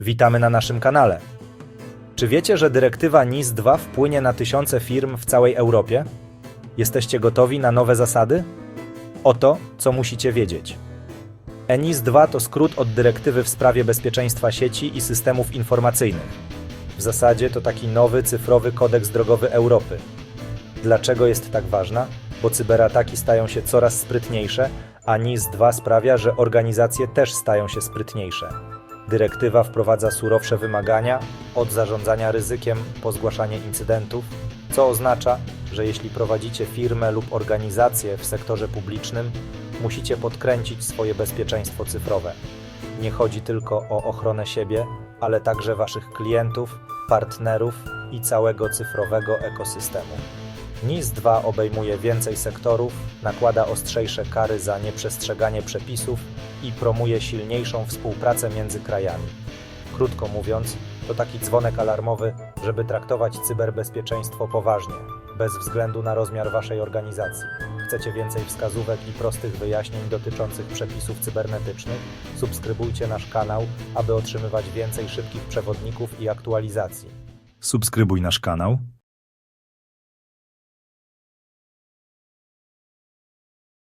Witamy na naszym kanale. Czy wiecie, że dyrektywa NIS 2 wpłynie na tysiące firm w całej Europie? Jesteście gotowi na nowe zasady? Oto, co musicie wiedzieć. ENIS 2 to skrót od dyrektywy w sprawie bezpieczeństwa sieci i systemów informacyjnych. W zasadzie to taki nowy cyfrowy kodeks drogowy Europy. Dlaczego jest tak ważna? Bo cyberataki stają się coraz sprytniejsze, a NIS 2 sprawia, że organizacje też stają się sprytniejsze. Dyrektywa wprowadza surowsze wymagania od zarządzania ryzykiem po zgłaszanie incydentów, co oznacza, że jeśli prowadzicie firmę lub organizację w sektorze publicznym, musicie podkręcić swoje bezpieczeństwo cyfrowe. Nie chodzi tylko o ochronę siebie, ale także waszych klientów, partnerów i całego cyfrowego ekosystemu. NIS 2 obejmuje więcej sektorów, nakłada ostrzejsze kary za nieprzestrzeganie przepisów i promuje silniejszą współpracę między krajami. Krótko mówiąc, to taki dzwonek alarmowy, żeby traktować cyberbezpieczeństwo poważnie, bez względu na rozmiar waszej organizacji. Chcecie więcej wskazówek i prostych wyjaśnień dotyczących przepisów cybernetycznych? Subskrybujcie nasz kanał, aby otrzymywać więcej szybkich przewodników i aktualizacji. Subskrybuj nasz kanał,